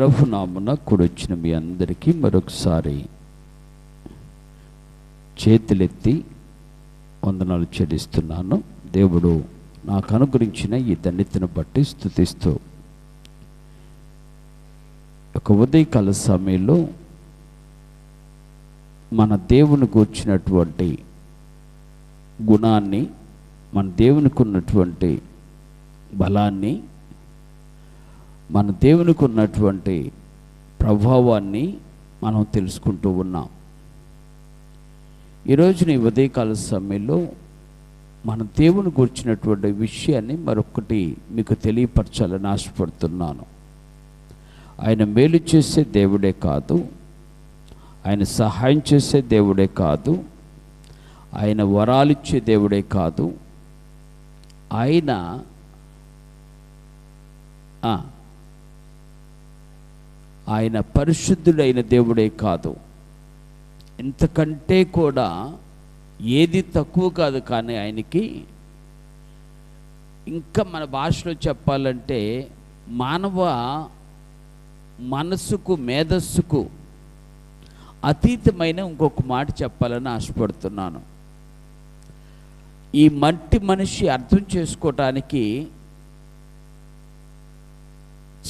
ప్రభు నామున కూడొచ్చిన మీ అందరికీ మరొకసారి చేతులెత్తి వందనాలు చెల్లిస్తున్నాను. దేవుడు నాకు అనుగ్రహించిన ఈ ధన్యతను బట్టి స్థుతిస్తూ ఒక ఉదయకాల సమయంలో మన దేవుని కూర్చున్నటువంటి గుణాన్ని మన దేవునికి ఉన్నటువంటి బలాన్ని మన దేవునికి ఉన్నటువంటి ప్రభావాన్ని మనం తెలుసుకుంటూ ఉన్నాం. ఈరోజు నీ ఉదయకాల సమయంలో మన దేవుని గురించినటువంటి విషయాన్ని మరొకటి మీకు తెలియపరచాలని ఆశపడుతున్నాను. ఆయన మేలు చేసే దేవుడే కాదు. ఆయన సహాయం చేసే దేవుడే కాదు. ఆయన వరాలిచ్చే దేవుడే కాదు. ఆయన ఆయన పరిశుద్ధుడైన దేవుడే కాదు. ఇంతకంటే కూడా ఏది తక్కువ కాదు కానీ ఆయనకి ఇంకా మన భాషలో చెప్పాలంటే మానవ మనస్సుకు మేధస్సుకు అతీతమైన ఇంకొక మాట చెప్పాలని ఆశపడుతున్నాను. ఈ మట్టి మనిషి అర్థం చేసుకోవటానికి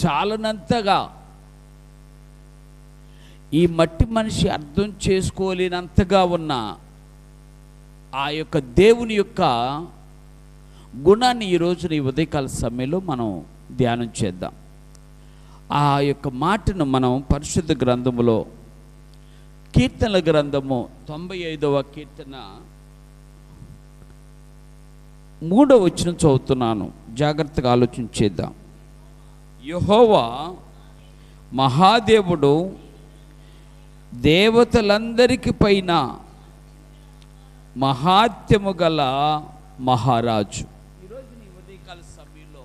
చాలనంతగా ఈ మట్టి మనిషి అర్థం చేసుకోలేనంతగా ఉన్న ఆ యొక్క దేవుని యొక్క గుణాన్ని ఈ రోజున ఈ ఉదయకాల సమయంలో మనం ధ్యానం చేద్దాం. ఆ యొక్క మాటను మనం పరిశుద్ధ గ్రంథములో కీర్తనల గ్రంథము తొంభై ఐదవ కీర్తన మూడవ వచ్చిన చదువుతున్నాను. జాగ్రత్తగా ఆలోచించేద్దాం యహోవా మహాదేవుడు దేవతలందరికి పైన మహాత్యము గల మహారాజు. ఈరోజు నీ ఉదయకాల సమయంలో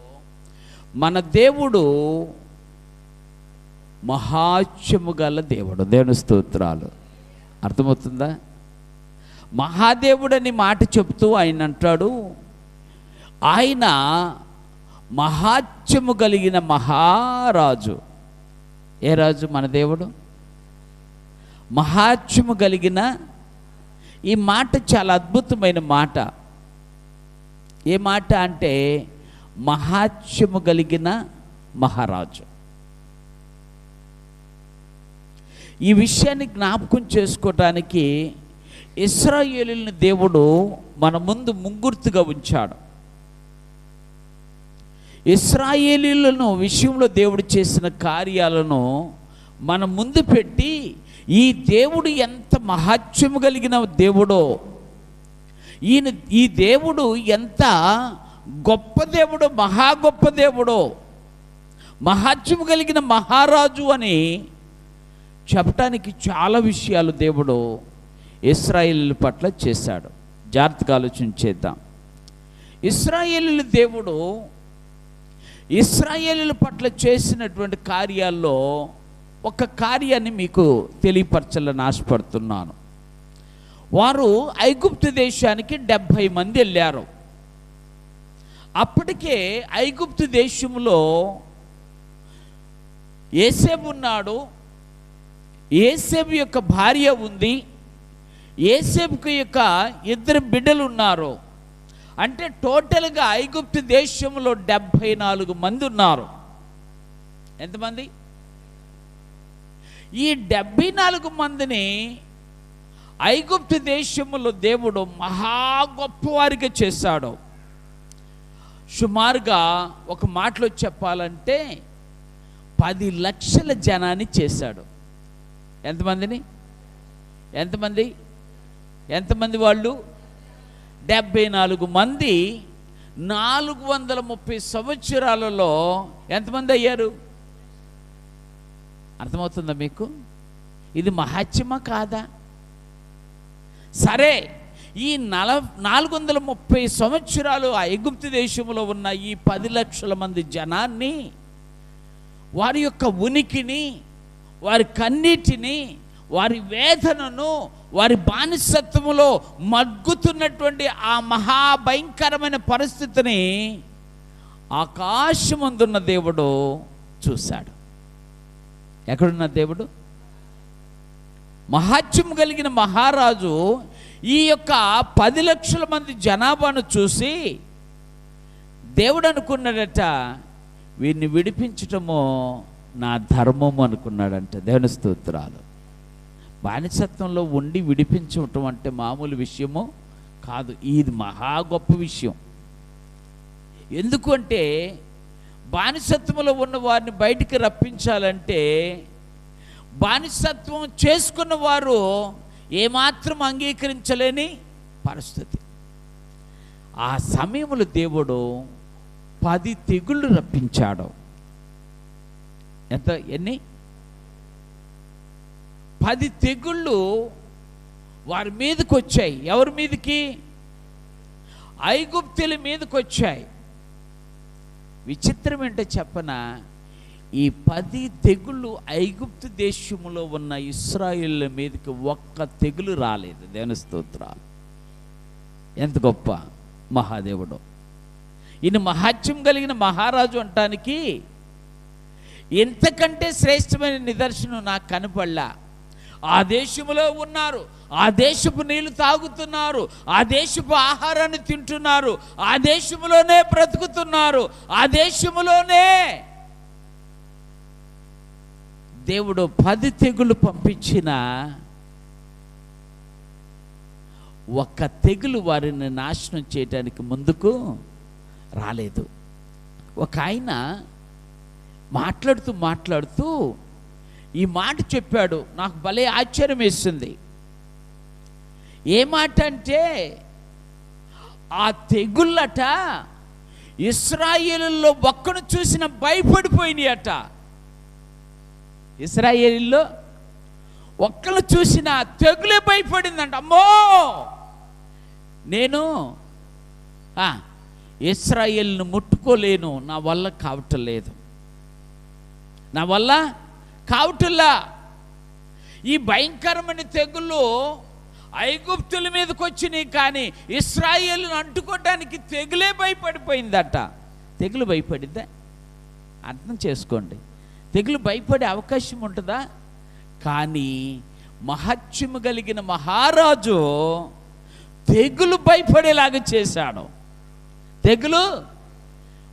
మన దేవుడు మహాత్యము గల దేవుడు. దేవుని స్తోత్రాలు. అర్థమవుతుందా? మహాదేవుడని మాట చెప్తూ ఆయన అంటాడు ఆయన మహాత్యము కలిగిన మహారాజు. ఏ రాజు? మన దేవుడు? మహాత్యము కలిగిన ఈ మాట చాలా అద్భుతమైన మాట. ఏ మాట అంటే మహాత్యము కలిగిన మహారాజు. ఈ విషయాన్ని జ్ఞాపకం చేసుకోవటానికి ఇస్రాయేలుని దేవుడు మన ముందు ముంగుర్తుగా ఉంచాడు. ఇస్రాయేలీలను విషయంలో దేవుడు చేసిన కార్యాలను మన ముందు పెట్టి ఈ దేవుడు ఎంత మహత్యము కలిగిన దేవుడో ఈయన ఈ దేవుడు ఎంత గొప్ప దేవుడో మహా గొప్ప దేవుడో మహత్యము కలిగిన మహారాజు అని చెప్పటానికి చాలా విషయాలు దేవుడు ఇస్రాయిల్ పట్ల చేశాడు. జాగ్రత్తగా ఆలోచన చేద్దాం. ఇస్రాయేల్ దేవుడు ఇస్రాయేల్ పట్ల చేసినటువంటి కార్యాల్లో ఒక కార్యాన్ని మీకు తెలియపరచాలని ఆశపడుతున్నాను. వారు ఐగుప్తు దేశానికి డెబ్భై మంది వెళ్ళారు. అప్పటికే ఐగుప్తు దేశంలో ఏసేబు ఉన్నాడు. ఏసేబు యొక్క భార్య ఉంది. ఏసేబుకు యొక్క ఇద్దరు బిడ్డలు ఉన్నారు. అంటే టోటల్గా ఐగుప్తు దేశంలో డెబ్భై నాలుగు మంది ఉన్నారు. ఎంతమంది? ఈ డెబ్భై నాలుగు మందిని ఐగుప్తు దేశములో దేవుడు మహా గొప్పవారిగా చేశాడు. సుమారుగా ఒక మాటలో చెప్పాలంటే పది లక్షల జనాన్ని చేశాడు. ఎంతమందిని? ఎంతమంది? ఎంతమంది వాళ్ళు? డెబ్భై నాలుగు మంది నాలుగు వందల ముప్పై సంవత్సరాలలో ఎంతమంది అయ్యారు? అర్థమవుతుందా మీకు? ఇది మహత్యమా కాదా? సరే ఈ నల నాలుగు వందల ముప్పై సంవత్సరాలు ఆ ఎగుప్తు దేశంలో ఉన్న ఈ పది లక్షల మంది జనాన్ని వారి యొక్క ఉనికిని వారి కన్నీటిని వారి వేదనను వారి బానిసత్వములో మగ్గుతున్నటువంటి ఆ మహాభయంకరమైన పరిస్థితిని ఆకాశమందున్న దేవుడు చూశాడు. ఎక్కడున్న దేవుడు? మహాత్యం కలిగిన మహారాజు ఈ యొక్క పది లక్షల మంది జనాభాను చూసి దేవుడు అనుకున్నాడట వీరిని విడిపించటము నా ధర్మము అనుకున్నాడంట. దేవుని స్తోత్రాలు. బానిసత్వంలో ఉండి విడిపించటం అంటే మామూలు విషయము కాదు. ఇది మహా గొప్ప విషయం. ఎందుకు అంటే బానిసత్వంలో ఉన్న వారిని బయటికి రప్పించాలంటే బానిసత్వం చేసుకున్న వారు ఏమాత్రం అంగీకరించలేని పరిస్థితి. ఆ సమయంలో దేవుడు పది తెగుళ్ళు రప్పించాడు. ఎంత? ఎన్ని? పది తెగుళ్ళు వారి మీదకి వచ్చాయి ఎవరి మీదకి? ఐగుప్తుల మీదకి వచ్చాయి విచిత్రం ఏంటో చెప్పన? ఈ పది తెగుళ్ళు ఐగుప్తు దేశంలో ఉన్న ఇస్రాయిల్ మీదకి ఒక్క తెగులు రాలేదు. దేవుని స్తోత్రాలు. ఎంత గొప్ప మహాదేవుడు. ఈయన మహాత్యం కలిగిన మహారాజు అంటానికి ఎంతకంటే శ్రేష్టమైన నిదర్శనం నాకు కనపడలా. ఆ దేశంలో ఉన్నారు. ఆ దేశపు నీళ్ళు తాగుతున్నారు. ఆ దేశపు ఆహారాన్ని తింటున్నారు. ఆ దేశంలోనే బ్రతుకుతున్నారు. ఆ దేశంలోనే దేవుడు పది తెగులు పంపించిన ఒక్క తెగులు వారిని నాశనం చేయడానికి ముందుకు రాలేదు. ఒక ఆయన మాట్లాడుతూ మాట్లాడుతూ ఈ మాట చెప్పాడు. నాకు భలే ఆశ్చర్యం వేస్తుంది ఏ మాట అంటే ఆ తెగుళ్ళట ఇస్రాయేలుల్లో ఒక్కను చూసిన భయపడిపోయినాయట. ఇస్రాయేలీల్లో ఒక్కను చూసిన తెగులే భయపడిందంట. అమ్మో! నేను ఆ, ఇస్రాయేల్ను ముట్టుకోలేను. నా వల్ల కావటం లేదు. నా వల్ల కావటంలా ఈ భయంకరమైన తెగులు ఐగుప్తుల మీదకి వచ్చినాయి కానీ ఇస్రాయేల్ని అంటుకోవడానికి తెగులే భయపడిపోయిందట. తెగులు భయపడిద్దా? అర్థం చేసుకోండి. తెగులు భయపడే అవకాశం ఉంటుందా? కానీ మహత్యము కలిగిన మహారాజు తెగులు భయపడేలాగా చేశాడు. తెగులు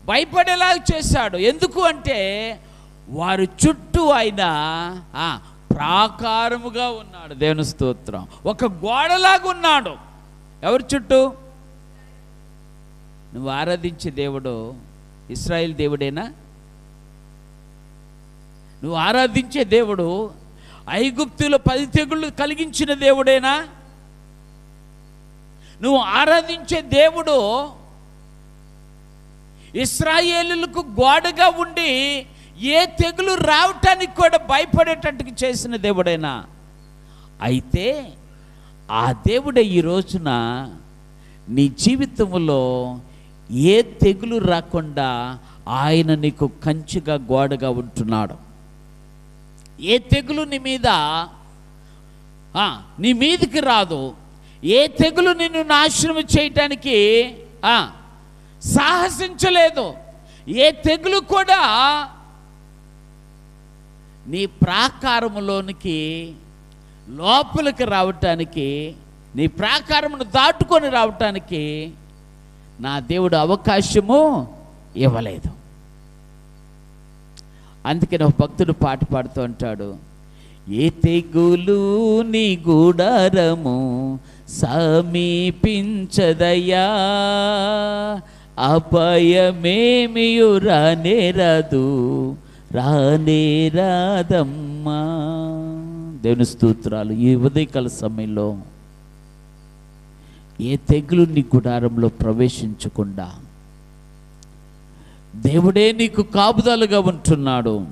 భయపడేలాగా చేశాడు. ఎందుకు అంటే వారి చుట్టూ ఆయన ఆ, ప్రాకారముగా ఉన్నాడు. దేవుని స్తోత్రం. ఒక గోడలాగా ఉన్నాడు. ఎవరి చుట్టూ? నువ్వు ఆరాధించే దేవుడు ఇస్రాయిల్ దేవుడేనా? నువ్వు ఆరాధించే దేవుడు ఐగుప్తులో పది తెగుళ్ళు కలిగించిన దేవుడేనా? నువ్వు ఆరాధించే దేవుడు ఇస్రాయేలులకు గోడగా ఉండి ఏ తెగులు రావటానికి కూడా భయపడేటట్టుకు చేసిన దేవుడైనా. అయితే ఆ దేవుడే ఈ రోజున నీ జీవితంలో ఏ తెగులు రాకుండా ఆయన నీకు కంచిగా గోడగా ఉంటున్నాడు. ఏ తెగులు నీ మీద నీ మీదికి రాదు. ఏ తెగులు నిన్ను నాశనం చేయటానికి సాహసించలేదు. ఏ తెగులు కూడా నీ ప్రాకారములోనికి లోపలికి రావటానికి నీ ప్రాకారమును దాటుకొని రావటానికి నా దేవుడు అవకాశము ఇవ్వలేదు. అందుకే ఒక భక్తుడు పాట పాడుతూ అంటాడు ఏ తెగులు నీ గుడారము సమీపించదయ్యా అపాయమేమియు రానేరదు. రానేరాదమ్మా దేవుని స్తోత్రాలు ఈ ఉదయకాల సమయంలో ఏ తెగులు నీ గుడారంలో ప్రవేశించకుండా దేవుడే నీకు కాపుదలుగా ఉంటున్నాడు.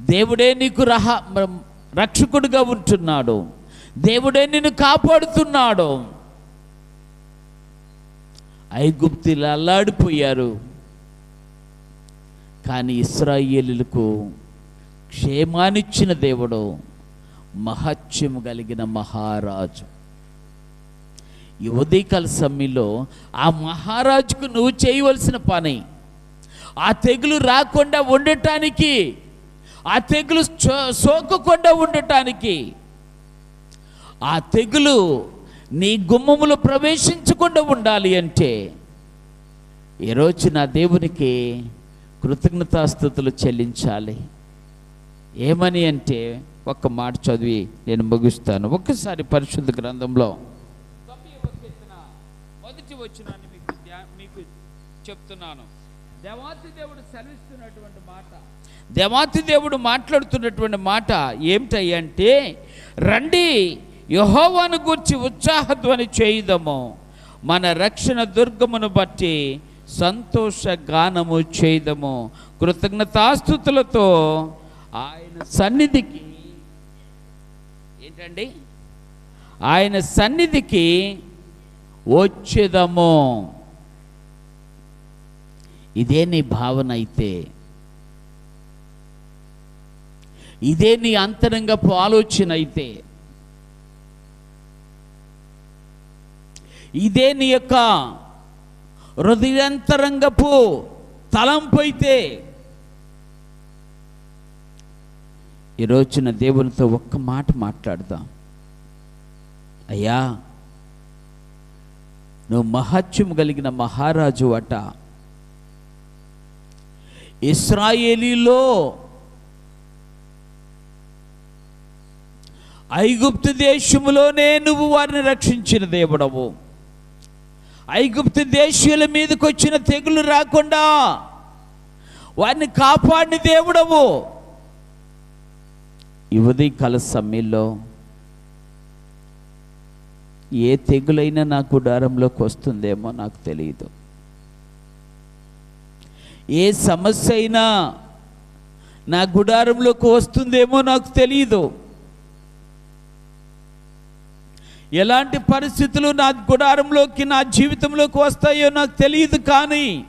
దేవుడే నీకు రహ రక్షకుడుగా ఉంటున్నాడు. దేవుడే నిన్ను కాపాడుతున్నాడు. ఐగుప్తిలు అల్లాడిపోయారు. కానీ ఇస్రాయేలులకు క్షేమానిచ్చిన దేవుడు మహత్యము కలిగిన మహారాజు. ఈ ఉదయకాల సమయంలో ఆ మహారాజుకు నువ్వు చేయవలసిన పని ఆ తెగులు రాకుండా ఉండటానికి ఆ తెగులు సోకకుండా ఉండటానికి ఆ తెగులు నీ గుమ్మములు ప్రవేశించకుండా ఉండాలి అంటే ఈరోజు నా దేవునికి కృతజ్ఞతాస్థుతులు చెల్లించాలి. ఏమని అంటే ఒక్క మాట చదివి నేను ముగిస్తాను. ఒక్కసారి పరిశుద్ధ గ్రంథంలో మొదటి వచ్చినాన్ని మీకు మీకు చెప్తున్నాను. దేవాతి దేవుడు సెలవిస్తున్నటువంటి మాట. దేవాతి దేవుడు మాట్లాడుతున్నటువంటి మాట ఏమిటంటే రండి యహోవాను గూర్చి ఉత్సాహధ్వని చేయుదము. మన రక్షణ దుర్గమును బట్టి సంతోష గానము చేయదము. కృతజ్ఞతాస్థుతులతో ఆయన సన్నిధికి ఏంటండి? ఆయన సన్నిధికి వచ్చేదము. ఇదే నీ భావన అయితే. ఇదే నీ అంతరంగపు ఆలోచన అయితే. ఇదే నీ యొక్క హృదయంతరంగపు తలంపు అయితే ఈ దేవునితో ఒక్క మాట మాట్లాడదాం. అయ్యా నువ్వు మహత్యం కలిగిన మహారాజు అట. ఇస్రాయేలీలో ఐగుప్తు దేశములోనే నువ్వు వారిని రక్షించిన దేవుడవు. ఐగుప్తు దేశీయుల మీదకి వచ్చిన తెగులు రాకుండా వారిని కాపాడిన దేవుడవు. ఈ కల సమయంలో ఏ తెగులైనా నా గుడారంలోకి వస్తుందేమో నాకు తెలియదు ఏ సమస్య అయినా నా గుడారంలోకి వస్తుందేమో నాకు తెలియదు ఎలాంటి పరిస్థితులు నా గుడారంలోకి నా జీవితంలోకి వస్తాయో నాకు తెలియదు కానీ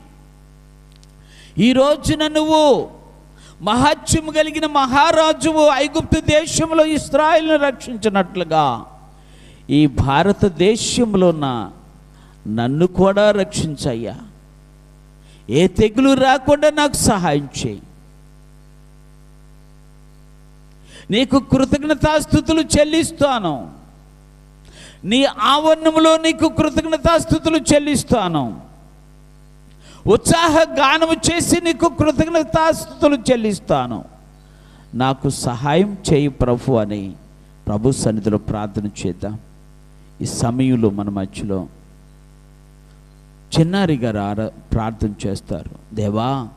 ఈ రోజున నువ్వు మహత్యం కలిగిన మహారాజువు ఐగుప్తు దేశంలో ఇస్రాయిల్ను రక్షించినట్లుగా ఈ భారతదేశంలో ఉన్న నన్ను కూడా రక్షించయ్యా. ఏ తెగులు రాకుండా నాకు సహాయం చేయి. నీకు కృతజ్ఞతాస్థుతులు చెల్లిస్తాను. నీ ఆవరణంలో నీకు కృతజ్ఞతాస్థుతులు చెల్లిస్తాను. ఉత్సాహ గానము చేసి నీకు కృతజ్ఞతాస్థుతులు చెల్లిస్తాను. నాకు సహాయం చేయి ప్రభు అని ప్రభు సన్నిధిలో ప్రార్థన చేద్దాం. ఈ సమయంలో మన మధ్యలో చిన్నారి గారు ఆరా ప్రార్థన చేస్తారు. దేవా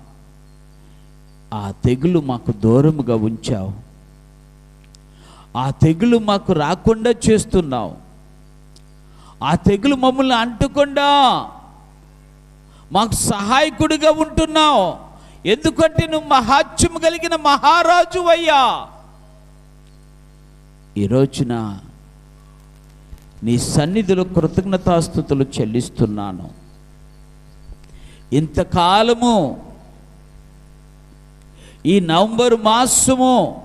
ఆ తెగులు మాకు దూరముగా ఉంచావు. ఆ తెగులు మాకు రాకుండా చేస్తున్నావు. ఆ తెగులు మమ్మల్ని అంటుకుండా మాకు సహాయకుడిగా ఉంటున్నావు. ఎందుకంటే నువ్వు మహాత్యం కలిగిన మహారాజు అయ్యా. ఈ రోజున నీ సన్నిధిలో కృతజ్ఞతాస్థుతులు చెల్లిస్తున్నాను. ఇంతకాలము ఈ నవంబర్ మాసము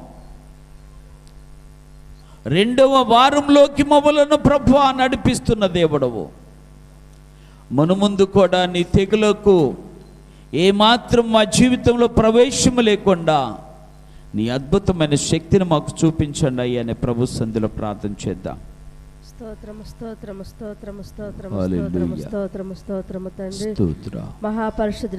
రెండవ వారంలోకి మమ్మలను ప్రభు నడిపిస్తున్న దేవుడవు. మునుముందు కూడా నీ తెగులకు ఏమాత్రం మా జీవితంలో ప్రవేశము లేకుండా నీ అద్భుతమైన శక్తిని మాకు చూపించండి అయ్యా అనే ప్రభు సంధిలో ప్రార్థన చేద్దాం. స్తోత్రము స్తోత్రము స్తోత్రము స్తోత్రము. స్తోత్రము స్తోత్రము స్తోత్రము తండ్రి. మహాపరిషుద్ధ